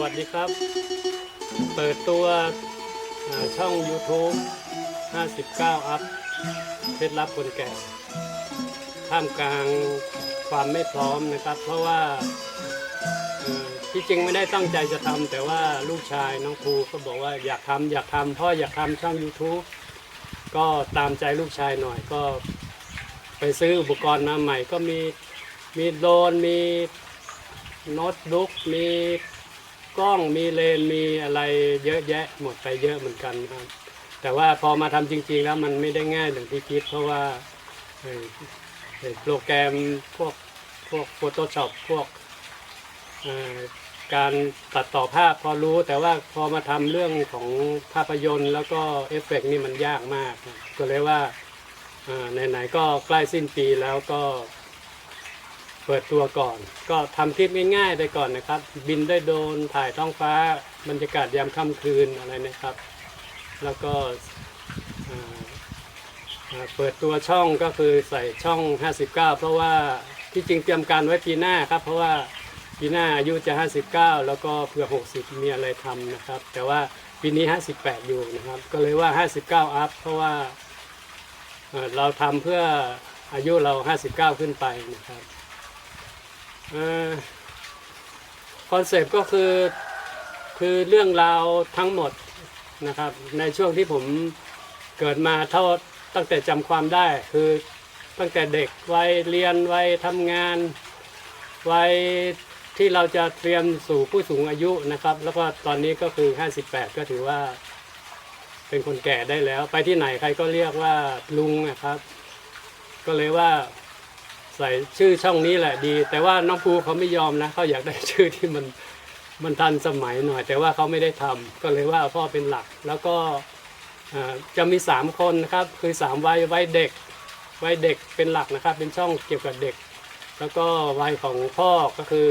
วัสดีครับ เปิดตัวอ่าช่อง YouTube 59 อัพเคล็ดลับคนแก่ท่ามกลางความไม่พร้อมนะครับ เพราะว่าที่จริงไม่ได้ตั้งใจจะทำแต่ว่าลูกชายน้องครูก็บอกว่าอยากทำอยากทำพ่ออยากทำช่อง YouTube ก็ตามใจลูกชายหน่อยก็ไปซื้ออุปกรณ์มาใหม่ก็มีมีโดรนมีโน้ตบุ๊กมี กล้องมีเลนมีอะไรเยอะแยะหมดไปเยอะเหมือนกันครับ แต่ว่าพอมาทำจริง ๆ แล้วมันไม่ได้ง่ายอย่างที่คิด เพราะว่าโปรแกรมพวกพวก Photoshop พวกการตัดต่อภาพพอรู้แต่ว่าพอมาทำเรื่องของภาพยนตร์ แล้วก็เอฟเฟกต์นี่มันยากมาก ก็เลยว่าไหนๆก็ใกล้สิ้นปีแล้วก็ เปิดตัวก่อน ก็ทำคลิปง่ายๆไปก่อนนะครับ บินได้โดนถ่ายท้องฟ้า บรรยากาศยามค่ำคืนอะไรนะครับ แล้วก็เปิดตัวช่องก็คือใส่ช่อง 59 เพราะว่าที่จริงเตรียมการไว้ปีหน้าครับ เพราะว่าปีหน้าอายุจะ 59 แล้วก็เผื่อ 60 มีอะไรทำนะครับ แต่ว่าปีนี้ 58 อยู่นะครับ ก็เลยว่า 59 อัพ เพราะว่าเราทำเพื่ออายุเรา 59 ขึ้นไปนะครับ คอนเซปต์ก็คือคือเรื่องราวทั้งหมดนะครับ ในช่วงที่ผมเกิดมาเท่าตั้งแต่จำความได้ คือตั้งแต่เด็กวัยเรียนวัยทำงานวัยที่เราจะเตรียมสู่ผู้สูงอายุนะครับ แล้วก็ตอนนี้ก็คือ 58 ก็ถือว่า เป็นคนแก่ได้แล้ว ไปที่ไหนใครก็เรียกว่าลุงนะครับ ก็เลยว่า ใส่ชื่อช่องนี้แหละดี แต่ว่าน้องภูเขาไม่ยอมนะเขาอยากได้ชื่อที่มันมันทันสมัยหน่อย แต่ว่าเขาไม่ได้ทำก็เลยว่าพ่อเป็นหลัก แล้วก็จะมีสามคนนะครับคือสามวัยวัยเด็กวัยเด็กเป็นหลักนะครับ เป็นช่องเกี่ยวกับเด็ก แล้วก็วัยของพ่อก็คือ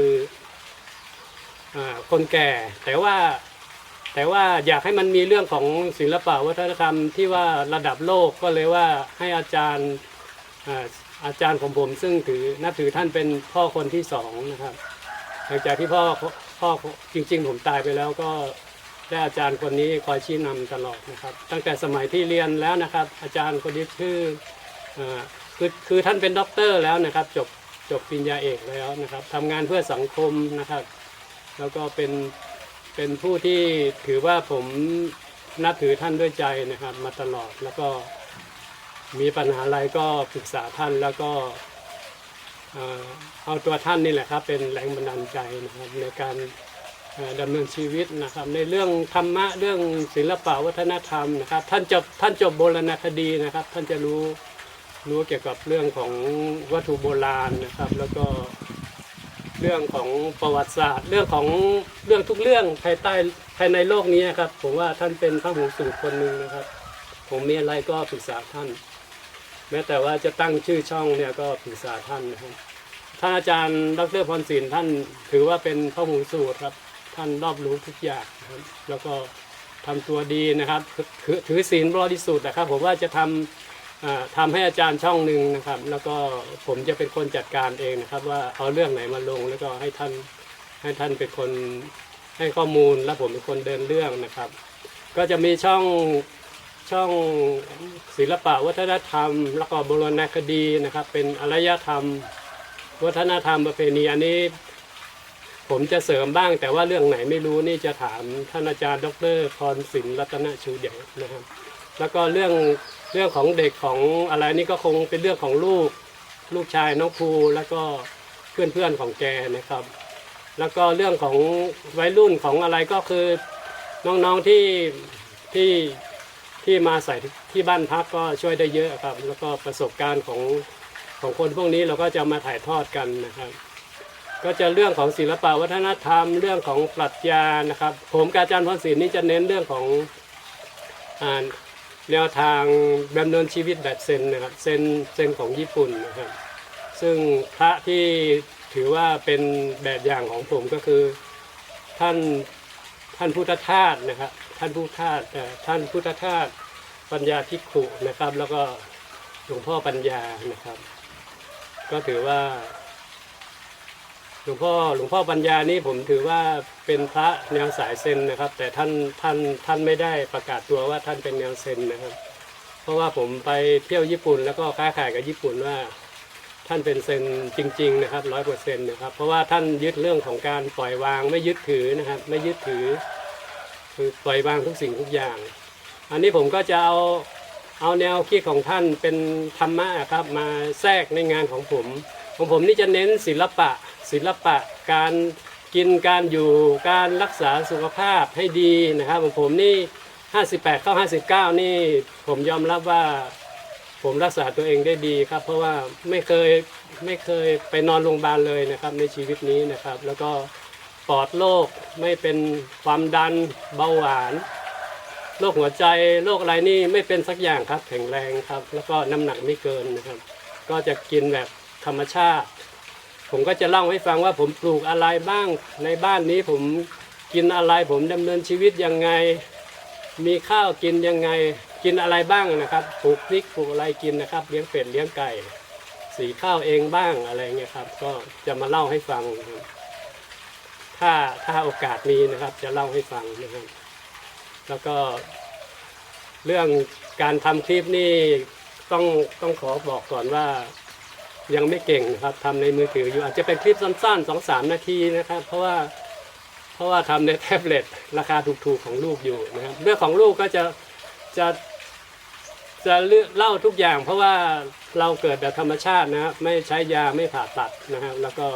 อคนแก่ แต่ว่าแต่ว่าอยากให้มันมีเรื่องของศิลปะวัฒนธรรมที่ว่าระดับโลกก็เลยว่าให้อาจารย์ อาจารย์ของผมซึ่งถือนับถือท่านเป็นพ่อคนที่สองนะครับหลังจากที่พ่อพ่อจริง ๆ ผมตายไปแล้วก็ได้อาจารย์คนนี้คอยชี้นำตลอดนะครับ ตั้งแต่สมัยที่เรียนแล้วนะครับ อาจารย์คนนี้ชื่ออคือคือท่านเป็นด็อกเตอร์แล้วนะครับ จบจบปริญญาเอกแล้วนะครับทำงานเพื่อสังคมนะครับ แล้วก็เป็นเป็นผู้ที่ถือว่าผมนับถือท่านด้วยใจนะครับ มาตลอดแล้วก็ มีปัญหาอะไรก็ปรึกษาท่านแล้วก็เอาตัวท่านนี่แหละครับเป็นแรงบันดาลใจนะครับในการดำเนินชีวิตนะครับ ในเรื่องธรรมะเรื่องศิลปะวัฒนธรรมนะครับ ท่านจบท่านจบโบราณคดีนะครับ ท่านจะรู้รู้เกี่ยวกับเรื่องของวัตถุโบราณนะครับ แล้วก็เรื่องของประวัติศาสตร์ เรื่องของเรื่องทุกเรื่องภายใต้ภายในโลกนี้ครับ ผมว่าท่านเป็นพระหูสูตรคนหนึ่งนะครับ ผมมีอะไรก็ปรึกษาท่าน แม้แต่ว่าจะตั้งชื่อช่องเนี่ยก็ปรึกษาท่านนะครับท่านอาจารย์ดรพรศิลป์ท่านถือว่าเป็นพระหูสูตรครับ ท่านรอบรู้ทุกอย่างนะครับ แล้วก็ทำตัวดีนะครับถือถือศีลบริสุทธิ์นะครับ ผมว่าจะทำอ่าทำให้อาจารย์ช่องหนึ่งนะครับ แล้วก็ผมจะเป็นคนจัดการเองนะครับ ว่าเอาเรื่องไหนมาลงแล้วก็ให้ท่านให้ท่านเป็นคนให้ข้อมูลแล้วผมเป็นคนเดินเรื่องนะครับ ก็จะมีช่อง ช่องศิลปะวัฒนธรรม แล้วก็โบราณคดีนะครับ เป็นอารยธรรม วัฒนธรรมประเพณีอันนี้ ผมจะเสริมบ้าง แต่ว่าเรื่องไหนไม่รู้นี่จะถามท่านอาจารย์ ดรพรศิลป์รัตนชูเดชนะครับ แล้วก็เรื่องเรื่องของเด็กของอะไรนี่ก็คงเป็นเรื่องของลูกลูกชายน้องภูแล้วก็เพื่อนเพื่อนๆของแกนะครับ แล้วก็เรื่องของวัยรุ่นของอะไรก็คือน้องๆที่ที่ ที่มาใส่ที่บ้านพักก็ช่วยได้เยอะครับ แล้วก็ประสบการณ์ของของคนพวกนี้เราก็จะมาถ่ายทอดกันนะครับ ก็จะเรื่องของศิลปะวัฒนธรรม เรื่องของปรัชญานะครับ ผมกับอาจารย์พรศิลป์นี่จะเน้นเรื่องของอแนวทางดำเนินชีวิตแบบเซนนะครับเซนเซนของญี่ปุ่นนะครับ ซึ่งพระที่ถือว่าเป็นแบบอย่างของผมก็คือท่านท่านพุทธทาสนะครับ ท่านพุทธทาสท่านพุทธทาสปัญญาทิกขุนะครับ แล้วก็หลวงพ่อปัญญานะครับ ก็ถือว่า หลวงพ่อหลวงพ่อปัญญานี่ผมถือว่าเป็นพระแนวสายเซนนะครับ แต่ท่านท่านท่านไม่ได้ประกาศตัวว่าท่านเป็นแนวเซนนะครับ เพราะว่าผมไปเที่ยวญี่ปุ่น แล้วก็ค้าขายกับญี่ปุ่นว่าท่านเป็นเซนจริง ๆ นะครับร้อยเปอร์เซ็นต์นะครับ เพราะว่าท่านยึดเรื่องของการปล่อยวางไม่ยึดถือนะครับ ไม่ยึดถือ คือปล่อยวางทุกสิ่งทุกอย่าง อันนี้ผมก็จะเอาเอาแนวคิดของท่านเป็นธรรมะครับมาแทรกในงานของผม ของผมนี่จะเน้นศิลปะ ศิลปะการกินการอยู่การรักษาสุขภาพให้ดีนะครับของผมนี่ 58 เข้า 59 นี่ผมยอมรับว่าผมรักษาตัวเองได้ดีครับ เพราะว่าไม่เคยไม่เคยไปนอนโรงพยาบาลเลยนะครับในชีวิตนี้นะครับ แล้วก็ ปลอดโรคไม่เป็นความดันเบาหวานโรคหัวใจโรคอะไรนี่ไม่เป็นสักอย่างครับ แข็งแรงครับ แล้วก็น้ำหนักไม่เกินนะครับ ก็จะกินแบบธรรมชาติ ผมก็จะเล่าให้ฟังว่าผมปลูกอะไรบ้างในบ้านนี้ผมกินอะไรผมดำเนินชีวิตยังไง มีข้าวกินยังไง กินอะไรบ้างนะครับปลูกพริกปลูกอะไรกินนะครับ เลี้ยงเป็ดเลี้ยงไก่ สีข้าวเองบ้างอะไรเงี้ยครับ ก็จะมาเล่าให้ฟังครับ ถ้าถ้าโอกาสมีนะครับ จะเล่าให้ฟังนะครับ แล้วก็ เรื่องการทำคลิปนี่ต้องต้องขอบอกก่อนว่ายังไม่เก่งนะครับทำในมือถืออยู่อาจจะเป็นคลิปสั้นๆสองสามนาทีนะครับ เพราะว่าเพราะว่าทำในแท็บเล็ตราคาถูกๆของลูกอยู่นะครับเรื่องของลูกก็จะจะจะเล่าทุกอย่าง เพราะว่าเราเกิดแบบธรรมชาตินะครับไม่ใช้ยาไม่ผ่าตัดนะครับ แล้วก็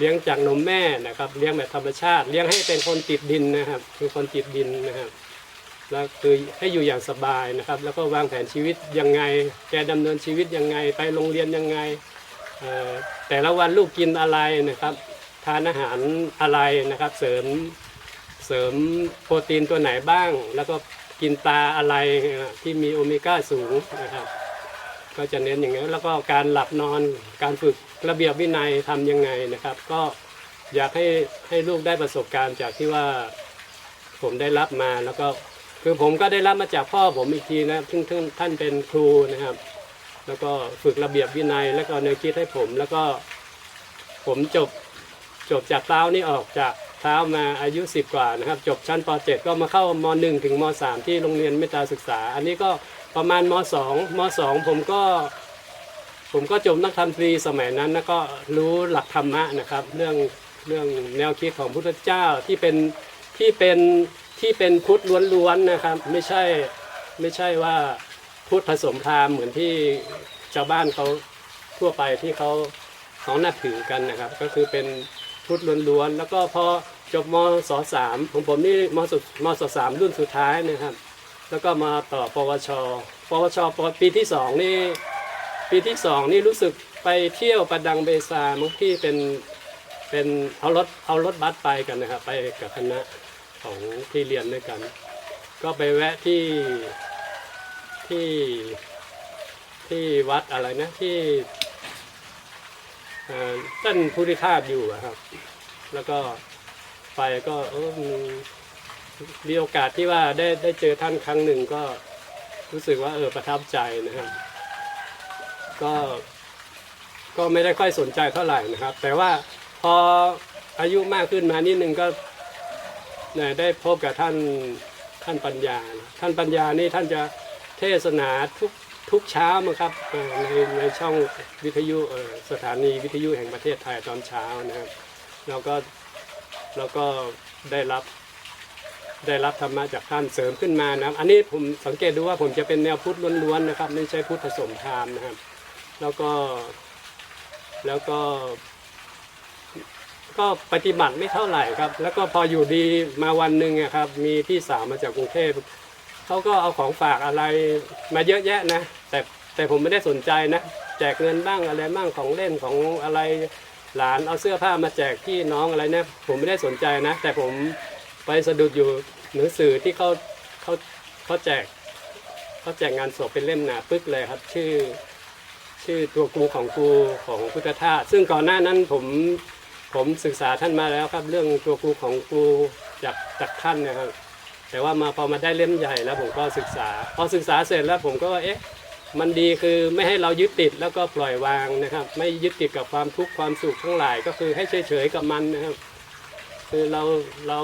เลี้ยงจากนมแม่นะครับ เลี้ยงแบบธรรมชาติ เลี้ยงให้เป็นคนติดดินนะครับ คือคนติดดินนะครับแล้วคือให้อยู่อย่างสบายนะครับ แล้วก็วางแผนชีวิตยังไง แกดำเนินชีวิตยังไง ไปโรงเรียนยังไง แต่ละวันลูกกินอะไรนะครับ ทานอาหารอะไรนะครับ เสริมเสริมโปรตีนตัวไหนบ้าง แล้วก็กินปลาอะไรที่มีโอเมก้าสูงนะครับ ก็จะเน้นอย่างนี้แล้วก็การหลับนอนการฝึกระเบียบวินัยทำยังไงนะครับ ก็อยากให้ให้ลูกได้ประสบการณ์จากที่ว่าผมได้รับมาแล้วก็คือผมก็ได้รับมาจากพ่อผมอีกทีนะซึ่งซึ่งท่านเป็นครูนะครับ แล้วก็ฝึกระเบียบวินัย แล้วก็แนวคิดให้ผม แล้วก็ผมจบจบจากเท้านี่ออกจากเท้ามาอายุ 10 กว่านะครับ จบชั้นป .7 ก็มาเข้าม .1 ถึงม .3 ที่โรงเรียนเมตตาศึกษา อันนี้ก็ ประมาณม .2 ม .2 ผมก็ ผมก็จบนักธรรมตรีสมัยนั้นแล้วก็รู้หลักธรรมะนะครับ เรื่องเรื่องแนวคิดของพุทธเจ้าที่เป็นที่เป็นที่เป็นพุทธล้วนๆนะครับ ไม่ใช่ไม่ใช่ว่าพุทธผสมพราหมณ์เหมือนที่ชาวบ้านเขาทั่วไปที่เขาเขานับถือกันนะครับ ก็คือเป็นพุทธล้วนๆแล้วก็พอจบมศสามของผมนี่มศมศสามรุ่นสุดท้ายนะครับ แล้วก็มาต่อปวช ปวชปีที่สองนี่ปีที่สองนี่รู้สึกไปเที่ยวประดังเบซามุกที่เป็นเป็นเอารถเอารถบัสไปกันนะครับไปกับคณะของที่เรียนด้วยกัน ก็ไปแวะที่ที่ที่วัดอะไรนะที่ท่านพุทธิทาสอยู่ครับ แล้วก็ไปก็เออมี มีโอกาสที่ว่าได้ได้เจอท่านครั้งหนึ่งก็รู้สึกว่าเออประทับใจนะครับก็ก็ไม่ได้ค่อยสนใจเท่าไหร่นะครับ แต่ว่าพออายุมากขึ้นมานิดนึงก็ได้พบกับท่านท่านปัญญา ท่านปัญญานี่ท่านจะเทศนาทุกทุกเช้ามั้งครับในในช่องวิทยุสถานีวิทยุแห่งประเทศไทยตอนเช้านะครับแล้วก็แล้วก็ได้รับ ได้รับธรรมะจากท่านเสริมขึ้นมานะครับ อันนี้ผมสังเกตดูว่าผมจะเป็นแนวพุทธล้วนๆนะครับ ไม่ใช่พุทธผสมพราหมนะครับ แล้วก็แล้วก็ ก็ปฏิบัติไม่เท่าไหร่ครับ แล้วก็พออยู่ดีมาวันหนึ่งอะครับ มีพี่สาวมาจากกรุงเทพเขาก็เอาของฝากอะไรมาเยอะแยะนะ แต่แต่ผมไม่ได้สนใจนะ แจกเงินบ้างอะไรบ้างของเล่นของอะไรหลานเอาเสื้อผ้ามาแจกพี่น้องอะไรนะ ผมไม่ได้สนใจนะ แต่ผม ไปสะดุดอยู่หนังสือที่เขาเขาเขาแจกเขาแจกงานศพเป็นเล่มหนาปึ๊กเลยครับ ชื่อ ชื่อตัวกูของกูของพุทธทาสซึ่งก่อนหน้านั้นผมผมศึกษาท่านมาแล้วครับ เรื่องตัวกูของกูจากจากท่านนะครับ แต่ว่ามาพอมาได้เล่มใหญ่แล้วผมก็ศึกษา พอศึกษาเสร็จแล้วผมก็เอ๊ะมันดีคือไม่ให้เรายึดติดแล้วก็ปล่อยวางนะครับ ไม่ยึดติดกับความทุกข์ความสุขทั้งหลายก็คือให้เฉยๆกับมันนะครับ คือเราเรา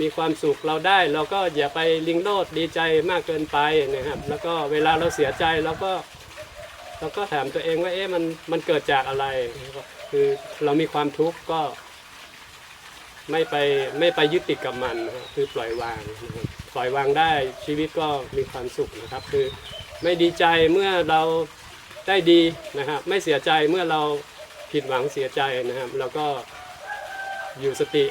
มีความสุขเราได้ เราก็อย่าไปลิงโลดดีใจมากเกินไปนะครับ แล้วก็เวลาเราเสียใจเราก็เราก็ถามตัวเองว่าเอ๊ะมันมันเกิดจากอะไร คือเรามีความทุกข์ก็ไม่ไปไม่ไปยึดติดกับมันนะครับคือปล่อยวางนะครับปล่อยวางได้ชีวิตก็มีความสุขนะครับ คือไม่ดีใจเมื่อเราได้ดีนะครับ ไม่เสียใจเมื่อเราผิดหวังเสียใจนะครับ แล้วก็ อยู่สติ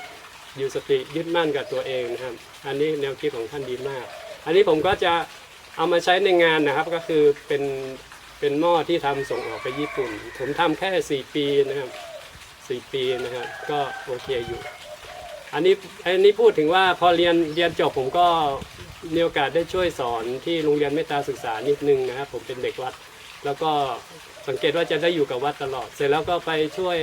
อยู่สติยึดมั่นกับตัวเองนะครับ อันนี้แนวคิดของท่านดีมาก อันนี้ผมก็จะเอามาใช้ในงานนะครับ ก็คือเป็นเป็นหม้อที่ทำส่งออกไปญี่ปุ่น ผมทำแค่ 4 ปีนะครับ4ปีนะครับก็โอเคอยู่ อันนี้อันนี้พูดถึงว่าพอเรียนเรียนจบผมก็มีโอกาสได้ช่วยสอนที่โรงเรียนเมตตาศึกษานิดนึงนะครับ ผมเป็นเด็กวัด แล้วก็สังเกตว่าจะได้อยู่กับวัดตลอด เสร็จแล้วก็ไปช่วย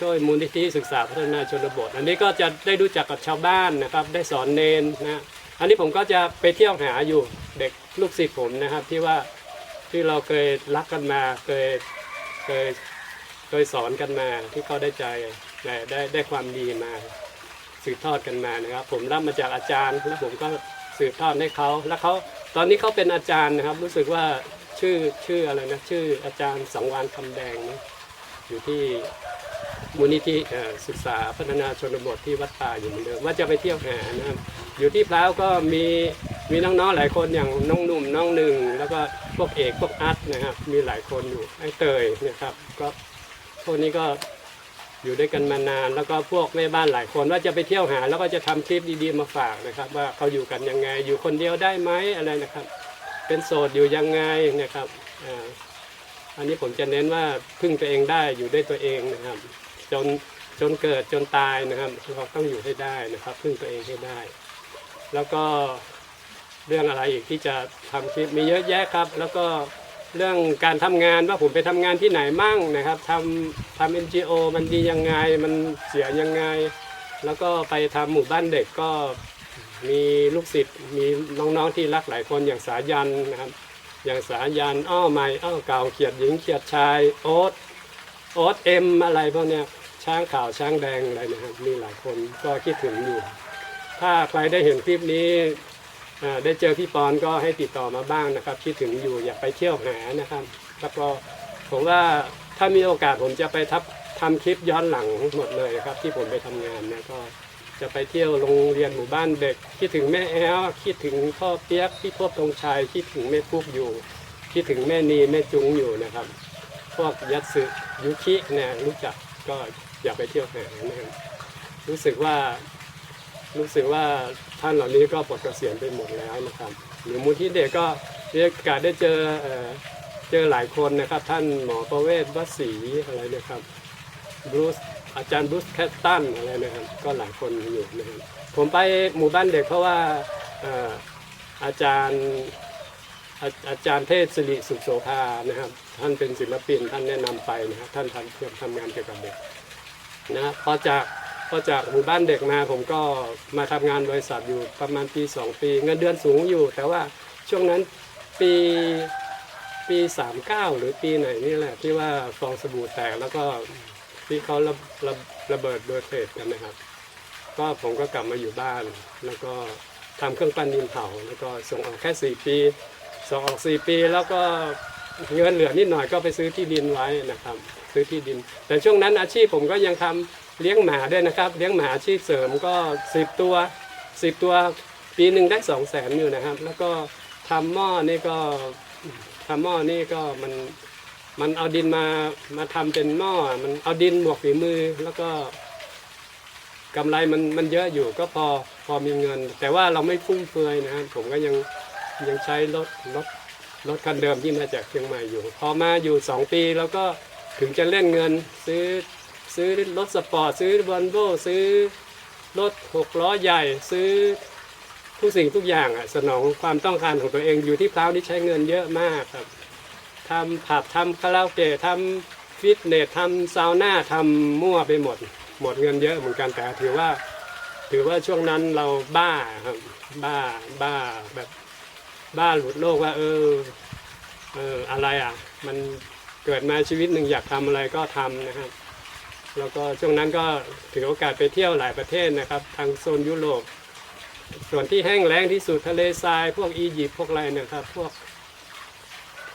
ช่วยมูลนิธิศึกษาพัฒนาชนบท อันนี้ก็จะได้รู้จักกับชาวบ้านนะครับ ได้สอนเนนนะอันนี้ผมก็จะไปเที่ยวหาอยู่เด็กลูกศิษย์ผมนะครับ ที่ว่าที่เราเคยรักกันมาเคยเคยเคยสอนกันมาที่เขาได้ใจได้ได้ได้ความดีมาสืบทอดกันมานะครับ ผมรับมาจากอาจารย์ แล้วผมก็สืบทอดให้เขาแล้วเขาตอนนี้เขาเป็นอาจารย์นะครับ รู้สึกว่าชื่อชื่ออะไรนะชื่ออาจารย์สังวานคำแดงนะอยู่ที่ มูลนิธิศึกษาพัฒนาชนบทที่วัดป่าอยู่เหมือนเดิมว่าจะไปเที่ยวหานะครับอยู่ที่พร้าวก็มีมีน้องๆหลายคนอย่างน้องหนุ่มน้องหนึ่ง แล้วก็พวกเอกพวกอาร์ตนะครับ มีหลายคนอยู่ไอ้เตยนะครับ ก็พวกนี้ก็อยู่ด้วยกันมานาน แล้วก็พวกแม่บ้านหลายคนว่าจะไปเที่ยวหา แล้วก็จะทำคลิปดีๆมาฝากนะครับ ว่าเขาอยู่กันยังไง อยู่คนเดียวได้ไหมอะไรนะครับ เป็นโสดอยู่ยังไงนะครับอันนี้ผมจะเน้นว่าพึ่งตัวเองได้อยู่ด้วยตัวเองนะครับ จนจนเกิดจนตายนะครับเราต้องอยู่ให้ได้นะครับพึ่งตัวเองให้ได้ แล้วก็เรื่องอะไรอีกที่จะทำคลิปมีเยอะแยะครับ แล้วก็เรื่องการทำงานว่าผมไปทำงานที่ไหนมั่งนะครับทำทำ NGO มันดียังไงมันเสียยังไง แล้วก็ไปทำหมู่บ้านเด็กก็มีลูกศิษย์มีน้องๆที่รักหลายคนอย่างสายันนะครับ อย่างสายันอ้อใหม่อ้อเก่าเขียดหญิงเขียดชายโอ๊ตโอ๊ตเอ็มอะไรพวกเนี้ย ช้างขาวช้างแดงอะไรนะครับมีหลายคนก็คิดถึงอยู่ ถ้าใครได้เห็นคลิปนี้ได้เจอพี่ปอนก็ให้ติดต่อมาบ้างนะครับ คิดถึงอยู่อยากไปเที่ยวหานะครับ แล้วก็ผมว่าถ้ามีโอกาสผมจะไปทับทำคลิปย้อนหลังหมดเลยครับ ที่ผมไปทำงานเนี่ยก็จะไปเที่ยวโรงเรียนหมู่บ้านเด็ก คิดถึงแม่แอลคิดถึงพ่อเปียกพี่พบตรงชัยคิดถึงแม่พุกอยู่ คิดถึงแม่นีแม่จุงอยู่นะครับ พวกยัตสึยุคิเนี่ยรู้จักก็ อยากไปเที่ยวหานะครับรู้สึกว่ารู้สึกว่าท่านเหล่านี้ก็ปลดเกษียณไปหมดแล้วนะครับ หรือมูลที่เด็กก็มีโอกาสได้เจอเอเจอหลายคนนะครับ ท่านหมอประเวศวสีอะไรนะครับบรูซอาจารย์บรูซแคตตันอะไรนะครับก็หลายคนอยู่นะครับผมไปหมู่บ้านเด็กเพราะว่าเอ่อาจารย์อาอาจารย์เทศสิริสุโสภานะครับ ท่านเป็นศิลปินท่านแนะนำไปนะครับท่านทำเกี่ยวกับทำงานเกี่ยวกับเด็ก นะพอจากพอจากหมู่บ้านเด็กมาผมก็มาทำงานบริษัทอยู่ประมาณปี 2 ปี เงินเดือนสูงอยู่ แต่ว่าช่วงนั้นปีปี 39 หรือปีไหนนี่แหละ ที่ว่าฟองสบู่แตกแล้วก็ที่เขาระระระเบิดโดยเศษกันนะครับ ก็ผมก็กลับมาอยู่บ้าน แล้วก็ทำเครื่องปั้นดินเผาแล้วก็ส่งออกแค่ 4 ปีส่งออก 4 ปี แล้วก็เงินเหลือนิดหน่อยก็ไปซื้อที่ดินไว้นะครับ ซื้อที่ดิน แต่ช่วงนั้นอาชีพผมก็ยังทำเลี้ยงหมาด้วยนะครับ เลี้ยงหมาอาชีพเสริมก็10ตัว10ตัวปีหนึ่งได้2 0 0แสนอยู่นะครับ แล้วก็ทำหม้อนี่ก็ทำหม้อนี่ก็มันมันเอาดินมามาทำเป็นหม้อ มันเอาดินบวกฝีมือแล้วก็กำไรมันมันเยอะอยู่ก็พอพอมีเงิน แต่ว่าเราไม่ฟุ่มเฟือยนะครับผมก็ยังยังใช้รถรถรถคันเดิมที่มาจากเชียงใหม่อยู่ พอมาอยู่2ปีแล้วก็ ถึงจะเล่นเงินซื้อซื้อรถสปอร์ตซื้อบอลโบซื้อรถหกล้อใหญ่ซื้อทุกสิ่งทุกอย่างอะสนองความต้องการของตัวเองอยู่ที่พร้าวนี่ใช้เงินเยอะมากครับทำผับทำคาราโอเกะทำฟิตเนสทำซาวน่าทำมั่วไปหมด หมดเงินเยอะเหมือนกันแต่ถือว่า ถือว่าช่วงนั้นเราบ้าครับบ้าบ้าแบบบ้าหลุดโลกว่า เออเอออะไรอะ มัน เกิดมาชีวิตหนึ่งอยากทำอะไรก็ทำนะครับ แล้วก็ช่วงนั้นก็ถือโอกาสไปเที่ยวหลายประเทศนะครับ ทางโซนยุโรป ส่วนที่แห้งแล้งที่สุดทะเลทราย พวกอียิปต์พวกอะไรเนะครับ พวก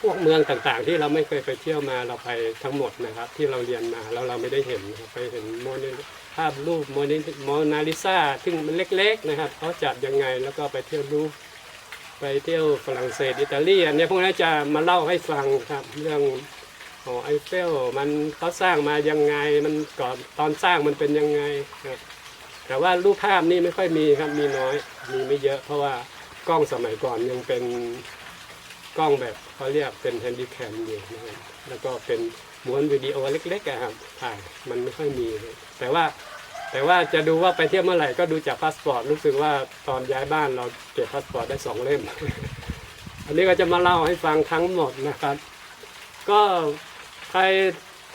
พวกเมืองต่างๆ ที่เราไม่เคยไปเที่ยวมาเราไปทั้งหมดนะครับ ที่เราเรียนมาแล้วเราไม่ได้เห็นไปเห็นโมเดลภาพรูปโมเดลโมนาลิซาซึ่งมันเล็ก ๆนะครับเขาจัดยังไงแล้วก็ไปเที่ยวรูปไปเที่ยวฝรั่งเศสอิตาลีอันนี้พวกนี้จะมาเล่าให้ฟังครับเรื่อง หอไอเฟลมันเขาสร้างมายังไงมันก่อนตอนสร้างมันเป็นยังไงครับแต่ว่ารูปภาพนี่ไม่ค่อยมีครับมีน้อย มีไม่เยอะ เพราะว่ากล้องสมัยก่อนยังเป็นกล้องแบบเขาเรียกเป็นแฮนดี้แคมอยู่นะครับแล้วก็เป็นม้วนวิดีโอเล็กๆอะครับถ่ายมันไม่ค่อยมี แต่ว่าแต่ว่าจะดูว่าไปเที่ยวเมื่อไหร่ก็ดูจากพาสปอร์ตรู้สึกว่าตอนย้ายบ้านเราเก็บพาสปอร์ตได้สองเล่ม อันนี้ก็จะมาเล่าให้ฟังทั้งหมดนะครับ ก็ ใคร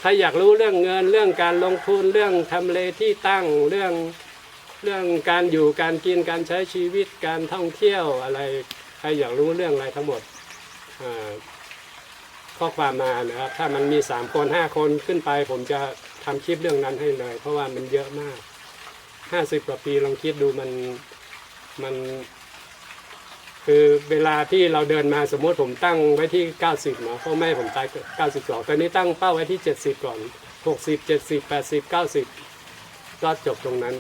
ใครอยากรู้เรื่องเงินเรื่องการลงทุนเรื่องทำเลที่ตั้งเรื่องเรื่องการอยู่การกินการใช้ชีวิตการท่องเที่ยวอะไร ใครอยากรู้เรื่องอะไรทั้งหมดข้อความมานะครับถ้ามันมีสามคนห้าคนขึ้นไป ผมจะทำคลิปเรื่องนั้นให้เลย เพราะว่ามันเยอะมากห้าสิบกว่าปีลองคิดดูมันมัน คือเวลาที่เราเดินมาสมมติผมตั้งไว้ที่ 90เนาะพ่อแม่ผมตาย92 ตอนนี้ตั้งเป้าไว้ที่ 70 ก่อน 60 70 80 90 ก็จบตรงนั้น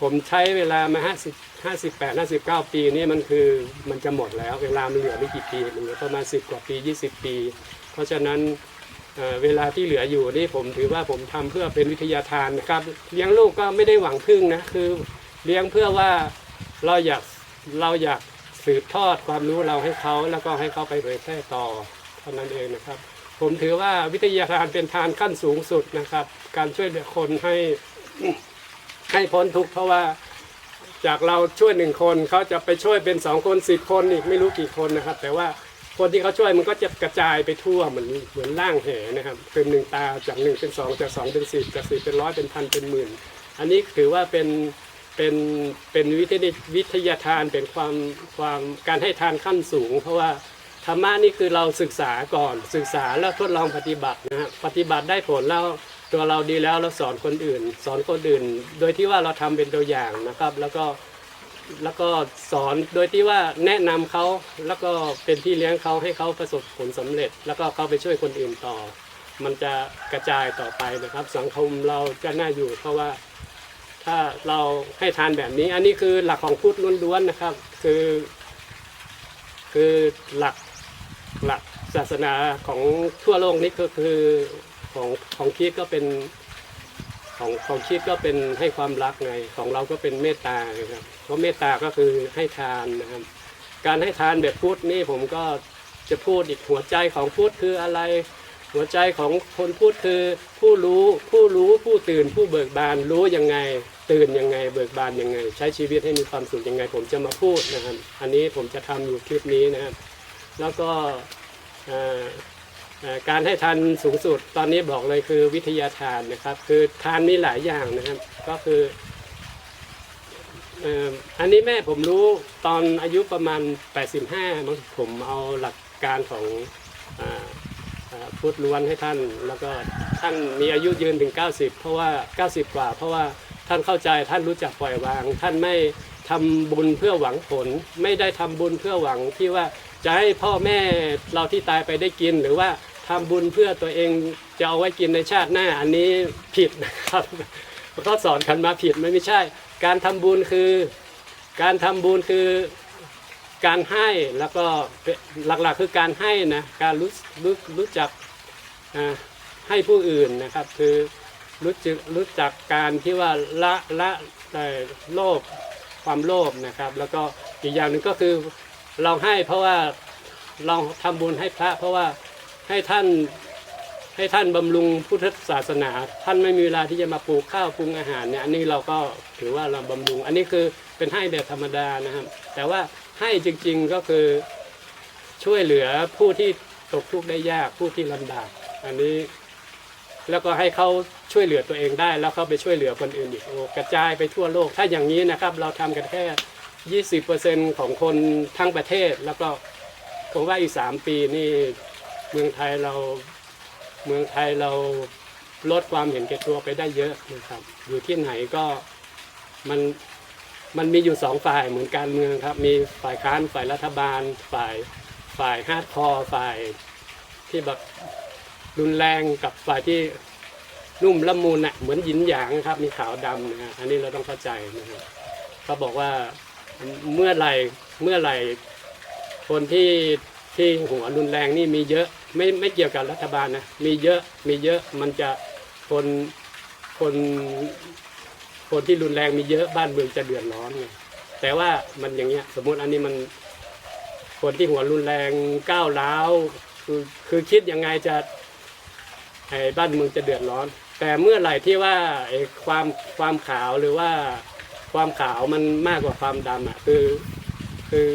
ผมใช้เวลามา 50 58 59 ปีนี่มันคือมันจะหมดแล้ว เวลามันเหลือไม่กี่ปีมันเหลือประมาณ 10 กว่าปี 20 ปี เพราะฉะนั้นเเวลาที่เหลืออยู่นี่ผมถือว่าผมทำเพื่อเป็นวิทยาทานนะครับเลี้ยงลูกก็ไม่ได้หวังพึ่งนะคือเลี้ยงเพื่อว่าเราอยากเราอยาก สืบทอดความรู้เราให้เขาแล้วก็ให้เขาไปเผยแพร่ต่อเท่านั้นเองนะครับ ผมถือว่าวิทยาทานเป็นทานขั้นสูงสุดนะครับ การช่วยเหลือคนให้ให้พ้นทุกข์เพราะว่าจากเราช่วยหนึ่งคนเขาจะไปช่วยเป็นสองคนสิบคนอีกไม่รู้กี่คนนะครับ แต่ว่าคนที่เขาช่วยมันก็จะกระจายไปทั่วเหมือนเหมือนล่างแห่นะครับเป็นหนึ่งตาจากหนึ่งเป็นสองจากสองเป็นสิบจากสิบเป็นร้อยเป็นพันเป็นหมื่น อันนี้ถือว่าเป็น เป็นเป็นวิทยวิทยาทานเป็นความความการให้ทานขั้นสูง เพราะว่าธรรมะนี่คือเราศึกษาก่อนศึกษาแล้วทดลองปฏิบัตินะฮะปฏิบัติได้ผลแล้วตัวเราดีแล้วเราสอนคนอื่น สอนคนอื่น โดยที่ว่าเราทำเป็นตัวอย่างนะครับ แล้วก็แล้วก็สอนโดยที่ว่าแนะนำเขาแล้วก็เป็นที่เลี้ยงเขาให้เขาประสบผลสำเร็จ แล้วก็เขาไปช่วยคนอื่นต่อ มันจะกระจายต่อไปนะครับ สังคมเราจะน่าอยู่เพราะว่า ถ้าเราให้ทานแบบนี้ อันนี้คือหลักของพุทธล้วนๆนะครับ คือ คือหลักหลักศาสนาของทั่วโลกนี้ก็คือของของคิดก็เป็นของของคิดก็เป็นให้ความรักไงของเราก็เป็นเมตตาครับเพราะเมตตาก็คือให้ทานนะครับ การให้ทานแบบพุทธนี่ผมก็จะพูดอีกหัวใจของพุทธคืออะไร หัวใจของคนพูดคือผู้รู้ผู้รู้ผู้ตื่นผู้เบิกบานรู้ยังไง ตื่นยังไง เบิกบานยังไง ใช้ชีวิตให้มีความสุขยังไง ผมจะมาพูดนะครับ อันนี้ผมจะทำอยู่คลิปนี้นะครับ แล้วก็การให้ทานสูงสุดตอนนี้บอกเลยคือวิทยาทานนะครับ คือทานมีหลายอย่างนะครับ ก็คืออันนี้แม่ผมรู้ตอนอายุประมาณ 85มั้งผมเอาหลักการของอ พุทธล้วนให้ท่าน แล้วก็ท่านมีอายุยืนถึง 90 เพราะว่า 90 กว่า เพราะว่าท่านเข้าใจท่านรู้จักปล่อยวาง ท่านไม่ทำบุญเพื่อหวังผล ไม่ได้ทำบุญเพื่อหวังที่ว่าจะให้พ่อแม่เราที่ตายไปได้กิน หรือว่าทำบุญเพื่อตัวเองจะเอาไว้กินในชาติหน้าอันนี้ผิดนะครับเขาสอนกันมาผิดไม่ใช่ การทำบุญคือ การทำบุญคือ การให้แล้วก็หลักๆคือการให้นะการรู้รู้รู้จักให้ผู้อื่นนะครับคือรู้จักรู้จักการที่ว่าละละเอ่โลภความโลภนะครับ แล้วก็อีกอย่างหนึ่งก็คือเราให้เพราะว่าเราทำบุญให้พระ เพราะว่าให้ท่านให้ท่านบำรุงพุทธศาสนา ท่านไม่มีเวลาที่จะมาปลูกข้าวปรุงอาหารเนี่ยอันนี้เราก็ถือว่าเราบำรุง อันนี้คือเป็นให้แบบธรรมดานะครับ แต่ว่า ให้จริงๆก็คือช่วยเหลือผู้ที่ตกทุกข์ได้ยากผู้ที่ลำบากอันนี้แล้วก็ให้เขาช่วยเหลือตัวเองได้ แล้วเขาไปช่วยเหลือคนอื่นอีกกระจายไปทั่วโลก ถ้าอย่างนี้นะครับ เราทำกันแค่ 20%ของคนทั้งประเทศ แล้วก็ผมว่าอีก 3 ปีนี่เมืองไทยเราเมืองไทยเราลดความเห็นแก่ตัวไปได้เยอะนะครับ อยู่ที่ไหนก็มัน มันมีอยู่สองฝ่ายเหมือนการเมืองครับ มีฝ่ายค้านฝ่ายรัฐบาล ฝ่ายฝ่ายฮาร์ดคอร์ฝ่ายที่แบบรุนแรงกับฝ่ายที่นุ่มละมุนน่ะเหมือนหยินหยางครับ มีขาวดำนะฮะอันนี้เราต้องเข้าใจนะครับเขาบอกว่าเมื่อไหร่เมื่อไหร่คนที่ที่หัวรุนแรงนี่มีเยอะไม่ไม่เกี่ยวกับรัฐบาลนะมีเยอะมีเยอะมันจะคนคน คนที่รุนแรงมีเยอะบ้านเมืองจะเดือดร้อนไงแต่ว่ามันอย่างเงี้ยสมมุติอันนี้มันคนที่หัวรุนแรงก้าวร้าวคือคือคิดยังไงจะไอ้บ้านเมืองจะเดือดร้อน แต่เมื่อไหร่ที่ว่าไอ้ความความขาวหรือว่าความขาวมันมากกว่าความดำอะคือคือ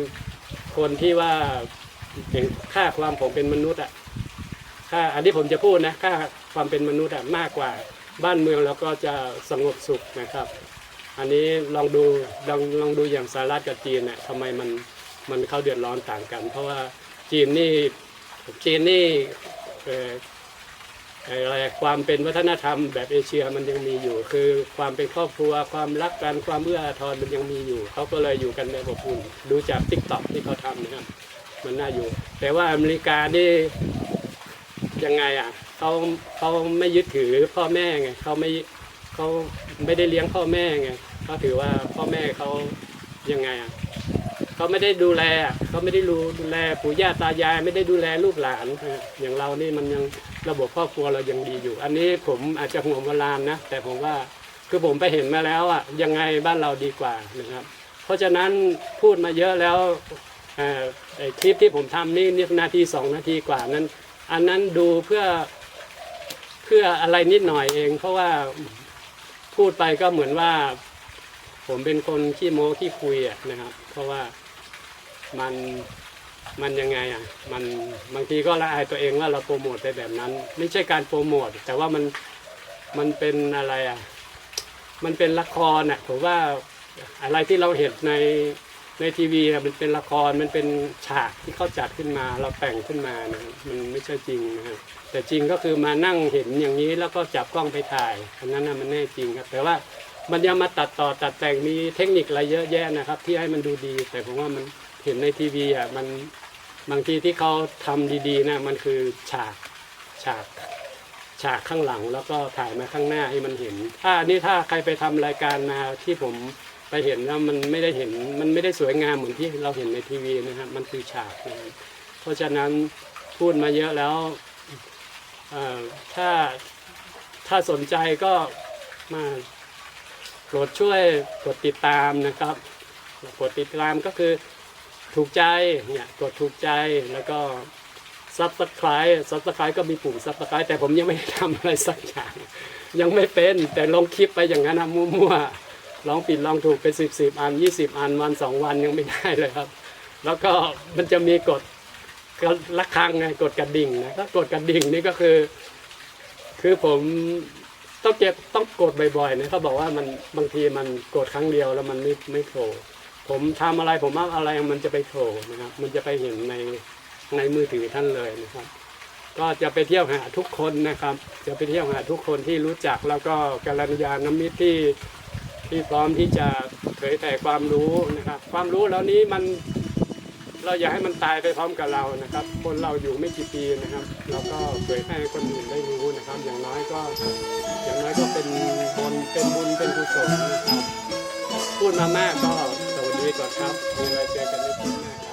คนที่ว่าเห็นค่าความผมเป็นมนุษย์อะค่าอันที่ผมจะพูดนะค่าความเป็นมนุษย์อะมากกว่า บ้านเมืองเราก็จะสงบสุขนะครับ อันนี้ลองดูลองลองดูอย่างสหรัฐกับจีนน่ะทำไมมันมันเข้าเดือดร้อนต่างกัน เพราะว่าจีนนี่จีนนี่เอ่อะไรความเป็นวัฒนธรรมแบบเอเชียมันยังมีอยู่ คือความเป็นครอบครัวความรักกันความเอื้ออาทรมันยังมีอยู่ เขาก็เลยอยู่กันแบบอบอุ่นดูจากทิกตอกที่เขาทำนะครับมันน่าอยู่ แต่ว่าอเมริกานี่ยังไงอะ เขาเขาไม่ยึดถือพ่อแม่ไงเขาไม่เขาไม่ได้เลี้ยงพ่อแม่ไงเขาถือว่าพ่อแม่เขายังไงอะเขาไม่ได้ดูแลเขาไม่ได้ดูดูแลปู่ย่าตายาย ไม่ได้ดูแลลูกหลานนะอย่างเรานี่มันยังระบบครอบครัวเรายังดีอยู่ อันนี้ผมอาจจะห่วงโบราณนะแต่ผมว่าคือผมไปเห็นมาแล้วอะยังไงบ้านเราดีกว่านะครับ เพราะฉะนั้นพูดมาเยอะแล้วเออคลิปที่ผมทำนี่นี่นาทีสองนาทีกว่านั้น อันนั้นดูเพื่อ พื่ออะไรนิดหน่อยเอง เพราะว่าพูดไปก็เหมือนว่า ผมเป็นคนขี้โม้ขี้คุยอะนะครับ เพราะว่ามันมันยังไงอะมันบางทีก็ละอายตัวเองว่าเราโปรโมทไปแบบนั้น ไม่ใช่การโปรโมทแต่ว่ามันมันเป็นอะไรอะมันเป็นละครอะผมว่าอะไรที่เราเห็นในในทีวีอะมันเป็นละครมันเป็นฉากที่เขาจัดขึ้นมา เราแต่งขึ้นมานะครับมันไม่ใช่จริงนะครับ แต่จริงก็คือมานั่งเห็นอย่างนี้แล้วก็จับกล้องไปถ่ายอันนั้นนะมันแน่จริงครับ แต่ว่ามันยังมาตัดต่อตัดแต่งมีเทคนิคอะไรเยอะแยะนะครับ ที่ให้มันดูดี แต่ผมว่ามันเห็นในทีวีอะมันบางทีที่เขาทำดีๆนะมันคือฉากฉากฉากข้างหลังแล้วก็ถ่ายมาข้างหน้าให้มันเห็น ถ้าอันนี้ถ้าใครไปทำรายการมาที่ผมไปเห็นแล้วมันไม่ได้เห็นมันไม่ได้สวยงามเหมือนที่เราเห็นในทีวีนะครับมันคือฉากนะครับเพราะฉะนั้นพูดมาเยอะแล้ว ถ้าถ้าสนใจก็มาโปรดช่วยกดติดตามนะครับกดติดตามก็คือถูกใจเนี่ยกดถูกใจแล้วก็ซับสไครต์ซับสไครต์ก็มีปุ่มซับสไครต์แต่ผมยังไม่ทำอะไรสักอย่างยังไม่เป็นแต่ลงคลิปไปอย่างนั้นนะมั่วๆลองผิดลองถูกไปสิบสิบอันยี่สิบอันวันสองวันยังไม่ได้เลยครับ แล้วก็มันจะมีกด กระละครังไงกดกระดิ่งนะถ้ากดกระดิ่งนี่ก็คือ คือผมต้องเก็บต้องกดบ่อยๆนะเขาบอกว่ามันบางทีมันกดครั้งเดียวแล้วมันไม่ไม่โผล่ผมทำอะไรผมว่าอะไรมันจะไปโผล่นะครับ มันจะไปเห็นในในมือถือท่านเลยนะครับ ก็จะไปเที่ยวหาทุกคนนะครับ จะไปเที่ยวหาทุกคนที่รู้จักแล้วก็กัลยาณมิตรที่ที่พร้อมที่จะเผยแผ่ความรู้นะครับ ความรู้แล้วนี้มัน เราอยากให้มันตายไปพร้อมกับเรานะครับ คนเราอยู่ไม่กี่ปีนะครับ เราก็เผยแพร่ให้คนอื่นได้รู้นะครับ อย่างน้อยก็ อย่างน้อยก็เป็นบุญเป็นบุญเป็นกุศลนะครับ พูดมามากก็สวัสดีก่อนครับมีอะไรเจอกันในคลิปหน้า